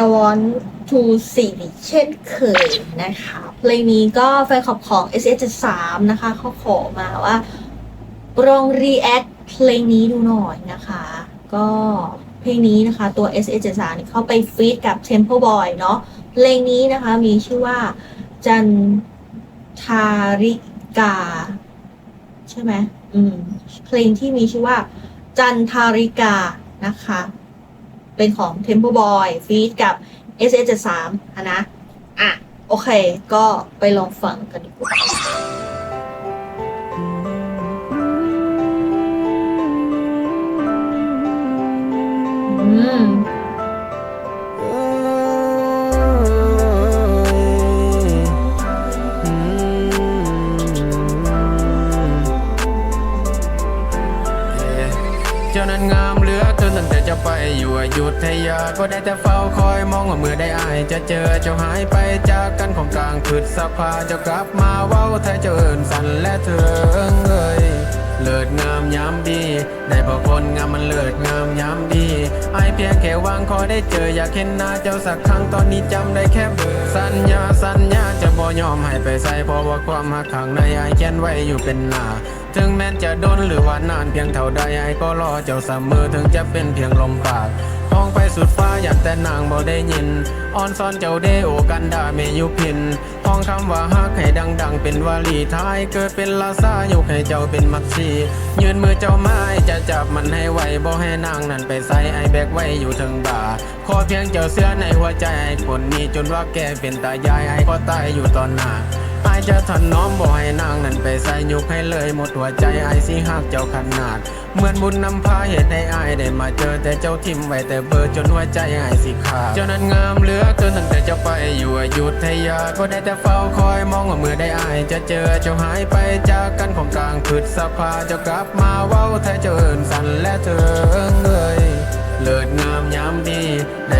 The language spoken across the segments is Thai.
I want to see เช่นเคยนะคะ เพลงนี้ก็แฟนคลับของ S S 3นะคะเขาขอมาว่าลอง react เพลงนี้ดูหน่อยนะคะ ก็เพลงนี้นะคะตัว S S 3นี่เข้าไปฟีดกับ Temple Boy เนาะเพลงนี้นะคะมีชื่อว่าจันทาริกา ใช่ไหมอืมเพลงที่มีชื่อว่า จันทาริกานะคะ เป็นของ Temple Boy ฟีดกับ S S 3อะนะ อะ โอเค ก็ไปลองฟังกันดีกว่า ก็ได้แต่เฝ้าคอยมองว่าเมื่อได้อายจะเจอเจ้าหายไปจากกันของกลางพืชสภาเจ้ากลับมาเว้าไทยเจ้าเอินสันและเธอเอ่ยเลิศงามยามดี ได้พอคนงามมันเลิศงามยามดีไอายเพียงแค่วางคอได้เจออยากเห็นหน้าเจ้าสักครั้งตอนนี้จำได้แค่เบอร์สัญญาสัญญาจะบ่ยอมให้ไปใส่เพราะว่าความหักข้งในไอายเขียนไว้อยู่เป็นหน้าถึงแม้จะโดนหรือว่านานเพียงเท่าใดไอก็รอเจ้าเสมอถึงจะเป็นเพียงลมปาก ห้องไปสุดฟ้าอยากแต่นางบ่ได้ยินออนซอนเจ้าเดโอกันดาเมยุพินห้องคำว่าฮักให้ดัง ๆ เป็นวลีท้ายเกิดเป็นลาซายกให้เจ้าเป็นมักซียืนมือเจ้าไม้จะจับมันให้ไวบ่ให้นางนั้นไปใส่ไอแบกไว้อยู่ถึงบ่าขอเพียงเจ้าเสื้อในหัวใจไอคนนี้จนว่าแกเป็นตายายไอก็ตายอยู่ตอนหน้า อายจะถนอมบ่ให้นางนั้นไปใส่ยุกให้เลยหมดหัวใจอายสิหักเจ้าขนาด เหมือนบุญนำพาเหตุให้อายได้มาเจอแต่เจ้าทิมไว้แต่เบอร์จนหัวใจอายสิขาดเจ้านั้นงามเหลือเกินตั้งแต่เจ้าไปอยู่อยุธยาก็ได้แต่เฝ้าคอยมองว่าเมื่อได้อายจะเจอเจ้าหายไปจากกันของกลางพืชสภาเจ้ากลับมาเว้าไทยเจ้าเอินสันและเธอเอ่ย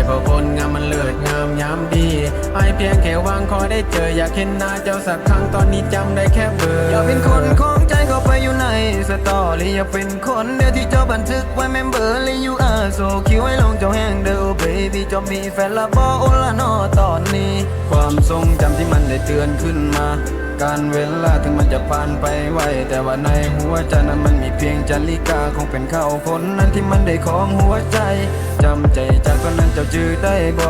ได้พอคนงามมันเลิศงามยามดีไอายเพียงแค่วางคอได้เจออยากเห็นหน้าเจ้าสักครั้งตอนนี้จำได้แค่เบอร์อยากเป็นคนของใจเข้าไปอยู่ในสตอรี่อยากเป็นคนเดียวที่เจ้าบันทึกไว้เมมเบอร์เลยอยู่อาโซคิวไว้ลงเจ้าแห้งเด้อเบบี้จะมีแฟนละบอโอละนอตอนนี้ ความทรงจำที่มันได้เตือนขึ้นมา การเวลาถึงมันจะผ่านไปไวแต่ว่าในหัวใจนั้นมันมีเพียงจันลิกาคงเป็นเขาคนนั้นที่มันได้ของหัวใจจำใจจากคนนั้นเจ้าจื้อได้บ่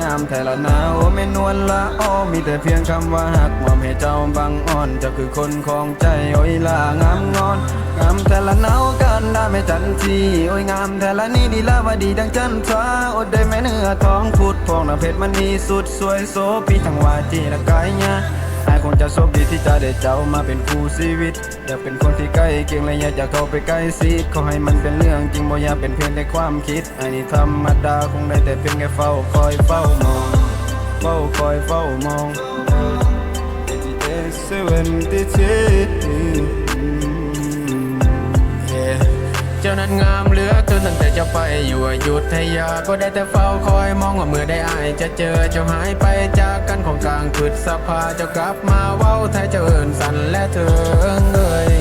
งามแต่ละนาโอเมนวลละอ้อมีแต่เพียงคำว่าหักว่าให้เจ้าบังอ่อนเจ้าคือคนของใจโอ้ยลางามงอนงามแต่ละนาวกันได้ไม่จันทีโอ้ยงามแต่ละนี้ดีละว่าดีดังจันทราอดได้แม่เนื้อท้องพุดพองน้ำเพชรมันนีสุดสวยโซปีทั้งวาจีและกายเนี่ย คงจะโชคดีที่จะได้เจ้ามาเป็นคู่ชีวิต อยากเป็นคนที่ใกล้เคียงและอยากจะเข้าไปใกล้ซีดขอให้มันเป็นเรื่องจริงบ่อยากเป็นเพียงแต่ความคิด อันนี้ธรรมดาคงได้แต่เพียงแค่เฝ้าคอยเฝ้ามอง เฝ้าคอยเฝ้ามอง 7 7 จ้านั้นงามเหลือเกินตั้งแต่เจ้าไปอยู่อยุธยา ก็ได้แต่เฝ้าคอยมองว่าเมื่อได้อายจะเจอเจ้าหายไปจากกันของกลางพืชสภาเจ้ากลับมาเว้าไทยเจ้าเอินสันและเธอเอ่ย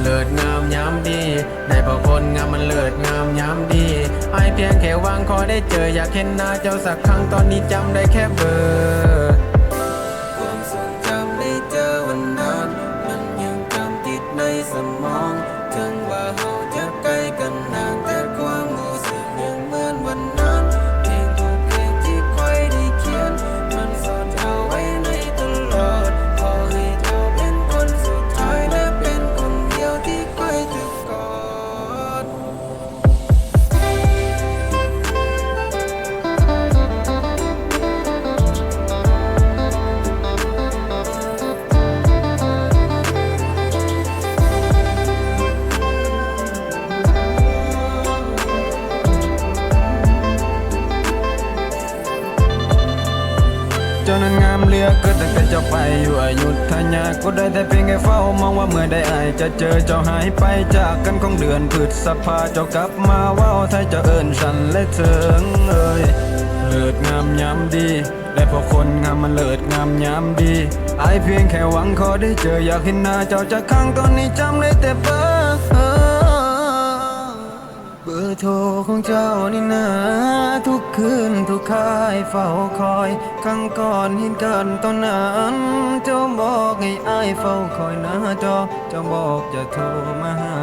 เลิศงามยามดีได้พอคนงามมันเลิศงามยามดีไอายเพียงแค่วางคอได้เจออยากเห็นหน้าเจ้าสักครั้งตอนนี้จำได้แค่เบอร์ อยู่อายุทยาก็ได้แต่เพียงแค่เฝ้ามองว่าเมื่อได้อายจะเจอเจ้าหายไปจากกันของเดือนพฤษภาเจ้ากลับมาว่าไทยจะเอิ้นฉันและเถิงเอ่ยเลิศงามยามดีได้พอคนงามมันเลิศงามยามดีอายเพียงแค่หวังขอได้เจออยากเห็นหน้าเจ้าจากครั้งตอนนี้จำได้แต่เบอร์เบอร์โทรของเจ้านี่นะ คืนทุกค่ายเฝ้าคอยครั้งก่อนเห็นกันตอนนั้นเจ้าบอกให้อายเฝ้าคอยนะจอเจ้าบอกจะโทรมาหา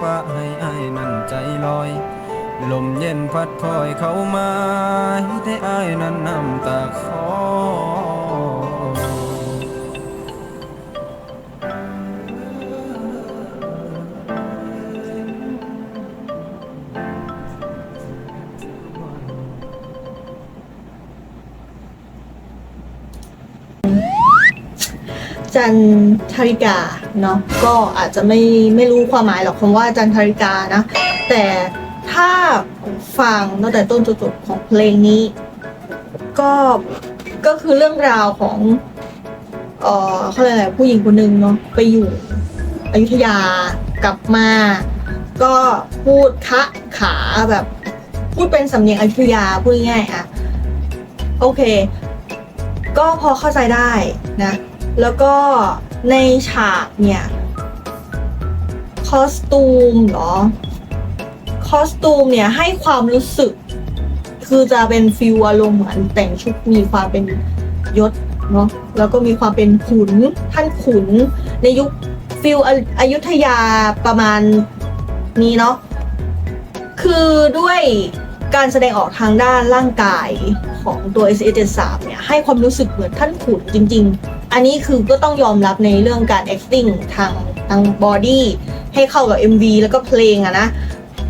ปะให้อายนั่นใจลอย ลมเย็นพัดพลอยเข้ามาให้อายนั้นน้ำตาคอ จันทริกาเนาะก็อาจจะไม่ไม่รู้ความหมายหรอกคำว่าจันทริกานะ แต่ถ้าฟังตั้งแต่ต้นจนจบของเพลงนี้ ก็ก็คือเรื่องราวของเออเขาเรียกอะไรผู้หญิงคนหนึ่งเนาะไปอยู่อยุธยากลับมา ก็พูดคะขาแบบพูดเป็นสำเนียงอยุธยาพูดง่ายๆอะโอเค ก็พอเข้าใจได้นะ แล้วก็ในฉากเนี่ย คอสตูมเหรอ คอสตูมเนี่ยให้ความรู้สึก คือจะเป็นฟิลอารมณ์เหมือนแต่งชุดมีความเป็นยศเนาะแล้วก็มีความเป็นขุนท่านขุน ในยุคฟิลออยุธยาประมาณนี้เนาะคือด้วยการแสดงออกทางด้านร่างกายของตัว s อ3เนี่ยให้ความรู้สึกเหมือนท่านขุนจริง ๆ อันนี้คือก็ต้องยอมรับในเรื่องการ acting ทางทางบอดี้ให้เข้ากับ MV แล้วก็เพลงอะนะ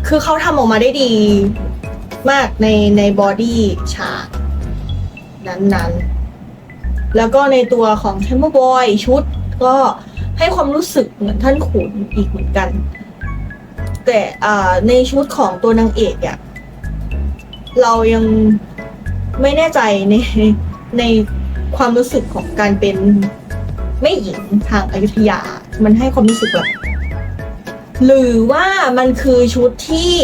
คือเขาทำออกมาได้ดีมากในในบอดี้ฉากนั้นๆ แล้วก็ในตัวของ t e m p l Boy ชุดก็ให้ความรู้สึกเหมือนท่านขุนอีกเหมือนกัน แต่ในชุดของตัวนางเอกอะเรายังไม่แน่ใจในใน ความรู้สึกของการเป็นแม่หญิงทางอายุทยา มันให้ความรู้สึกแบบหรือว่ามันคือชุดที่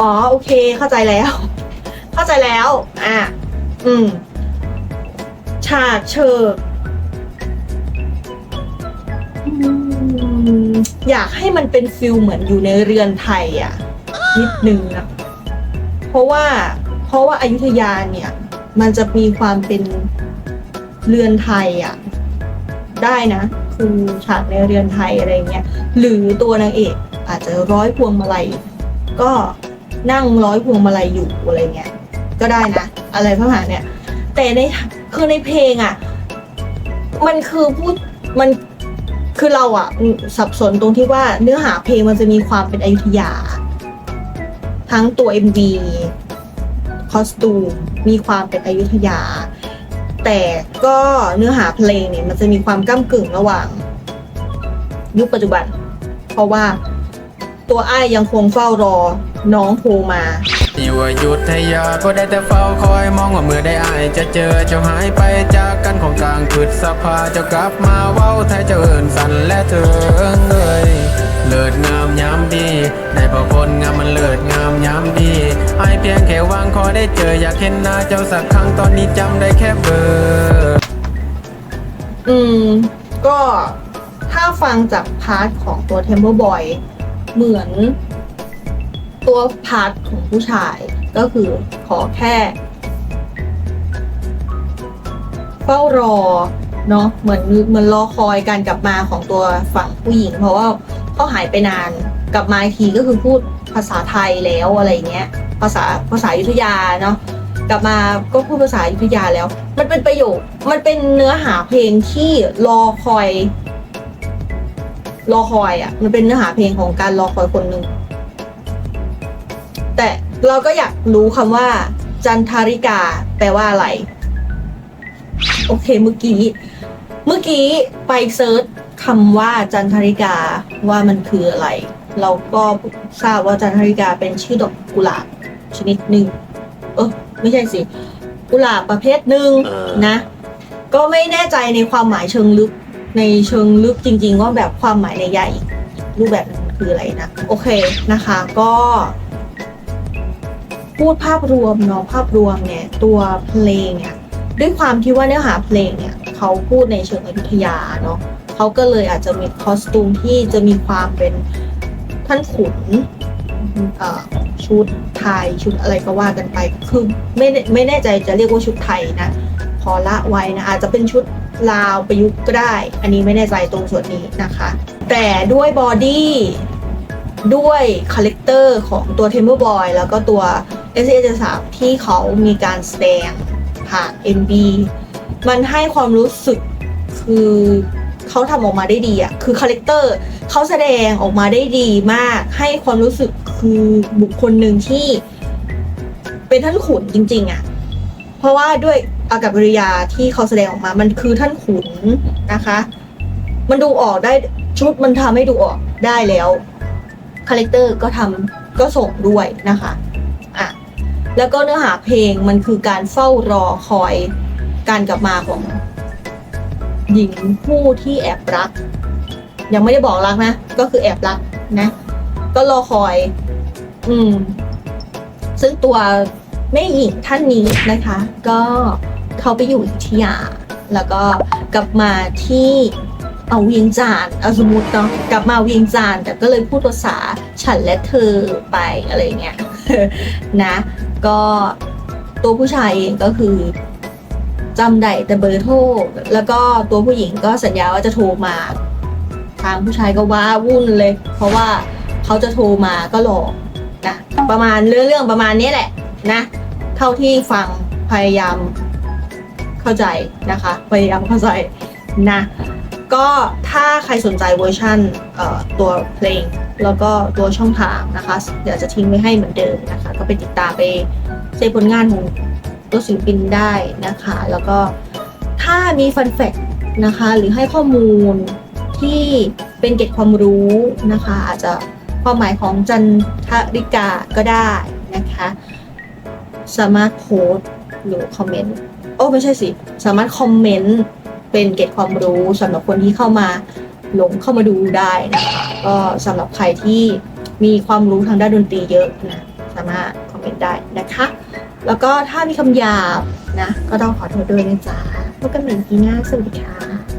อ๋อโอเคเข้าใจแล้ว เข้าใจแล้ว อะ อืม ฉากเชิกอืมอยากให้มันเป็นฟิลเหมือนอยู่ในเรือนไทยอะ นิดนึงนะ เพราะว่า เพราะว่าอายุทยาเนี่ย มันจะมีความเป็น เรือนไทยอะได้นะคือฉากในเรือนไทยอะไรเงี้ยหรือตัวนางเอกอาจจะร้อยพวงมาลัยก็นั่งร้อยพวงมาลัยอยู่อะไรเงี้ยก็ได้นะ อะไรพวกนี้เนี่ย แต่ในคือในเพลงอะ มันคือพูดมันคือเราอะสับสนตรงที่ว่าเนื้อหาเพลงมันจะมีความเป็นอยุธยา ทั้งตัว MV คอสตูมมีความเป็นอยุธยา แต่ก็เนื้อหาเพลงเนี่ยมันจะมีความก้ากึ่งระหว่าง ยุคปัจจุบัน เพราะว่าตัวไอ้ยยังคงเฝ้ารอน้องโทรมาอยู่อยุธยาก็ได้แต่เฝ้าคอยมองว่าเมื่อได้อายจะเจอเจ้าหายไปจากกันของกลางคืดสภาเจ้ากลับมาเว้าไทยเจ้าเอินสันและเธอเอ่ย เลิศงามยามดีได้พอคนงามมันเลิศงามยามดีไอเพียงแค่วางคอได้เจออยากเห็นหน้าเจ้าสักครั้งตอนนี้จำได้แค่เบอร์อืม ก็ถ้าฟังจากพาร์ทของตัว Temple Boy เหมือน ตัวพาร์ทของผู้ชายก็คือขอแค่เฝ้ารอเนาะเหมือนเหมือนรอคอยการกลับมาของตัวฝั่งผู้หญิง เพราะว่า เขาหายไปนานกลับมาทีก็คือพูดภาษาไทยแล้วอะไรเงี้ย ภาษาภาษายุทธยาเนาะกลับมาก็พูดภาษายุทธยาแล้ว มันเป็นประโยคมันเป็นเนื้อหาเพลงที่รอคอย รอคอยอะ่ะ มันเป็นเนื้อหาเพลงของการรอคอยคนหนึ่งแต่เราก็อยากรู้คำว่า จันทาริกาแปลว่าอะไร โอเคเมื่อกี้ เมื่อกี้ไปเซิร์ชคำว่าจันทาริกาว่ามันคืออะไร เราก็ทราบว่าจันทาริกาเป็นชื่อดอกกุหลาบชนิดหนึ่งเออไม่ใช่สิ กุหลาบประเภทหนึ่งนะ ก็ไม่แน่ใจในความหมายเชิงลึกในเชิงลึกจริง ๆ ว่าแบบความหมายในยะอีกรูปแบบหนึงคืออะไรนะ โอเคนะคะก็ พูดภาพรวมเนาะภาพรวมเนี่ยตัวเพลงเนี่ยด้วยความที่ว่าเนื้อหาเพลงเนี่ย เขาพูดในเชิงอยุธยาเนาะเขาก็เลยอาจจะมีคอสตูมที่จะมีความเป็นท่านขุนชุดไทยชุดอะไรก็ว่ากันไป คือไม่ไม่แน่ใจจะเรียกว่าชุดไทยนะพอละไว้นะอาจจะเป็นชุดลาวประยุกต์ก็ได้ อันนี้ไม่แน่ใจตรงส่วนนี้นะคะ แต่ด้วยบอดี้ด้วยคาแรคเตอร์ของตัว t e m p l e Boy แล้วก็ตัว s อ s 3ที่เขามีการแสดงผ่าน MV มันให้ความรู้สึกคือเขาทำออกมาได้ดีอะคือคาแรคเตอร์เขาแสดงออกมาได้ดีมาก ให้ความรู้สึกคือบุคคลหนึ่งที่ เป็นท่านขุนจริง ๆอะเพราะว่าด้วยอากับกิริยาที่เขาแสดงออกมา มันคือท่านขุนนะคะ มันดูออกได้ชุดมันทำให้ดูออกได้แล้วคาแรคเตอร์ก็ทำก็ส่งด้วยนะคะอะแล้วก็เนื้อหาเพลงมันคือการเฝ้ารอคอย การกลับมาของหญิงผู้ที่แอบรัก ยังไม่ได้บอกรักนะ ก็คือแอบรักนะ ก็รอคอย อืม ซึ่งตัวแม่หญิงท่านนี้นะคะ ก็เขาไปอยู่อยุธยาแล้วก็กลับมาที่เอาเวียงจานเอาสมมติเนาะกลับมาเวียงจานแต่ก็เลยพูดภาษาฉันและเธอไปอะไรเงี้ยนะ ก็ตัวผู้ชายเองก็คือ จำได้แต่เบอร์โทรแล้วก็ตัวผู้หญิงก็สัญญาว่าจะโทรมา ทางผู้ชายก็ว้าวุ่นเลย เพราะว่าเขาจะโทรมาก็หลอกนะประมาณเรื่องเรื่องประมาณนี้แหละนะเท่าที่ฟังพยายามเข้าใจนะคะ พยายามเข้าใจนะก็ถ้าใครสนใจเวอร์ชันตัวเพลง แล้วก็ตัวช่องทางนะคะ เดี๋ยวจะทิ้งไว้ให้เหมือนเดิมนะคะ ก็ไปติดตามไปเซฟผลงานของ ตัวศิลปินได้นะคะ แล้วก็ถ้ามีฟันแฟกนะคะ หรือให้ข้อมูลที่เป็นเกร็ดความรู้นะคะ อาจจะความหมายของจันทริกาก็ได้นะคะ สามารถโพสหรือคอมเมนต์โอ้ไม่ใช่สิ สามารถคอมเมนต์เป็นเกร็ดความรู้สำหรับคนที่เข้ามาหลงเข้ามาดูได้นะคะก็สำหรับใครที่มีความรู้ทางด้านดนตรีเยอะนะสามารถคอมเมนต์ได้นะคะ แล้วก็ถ้ามีคำหยาบนะ ก็ต้องขอโทษด้วยนะจ๊ะพบกันใหม่ทีหน้าสวัสดีค่ะ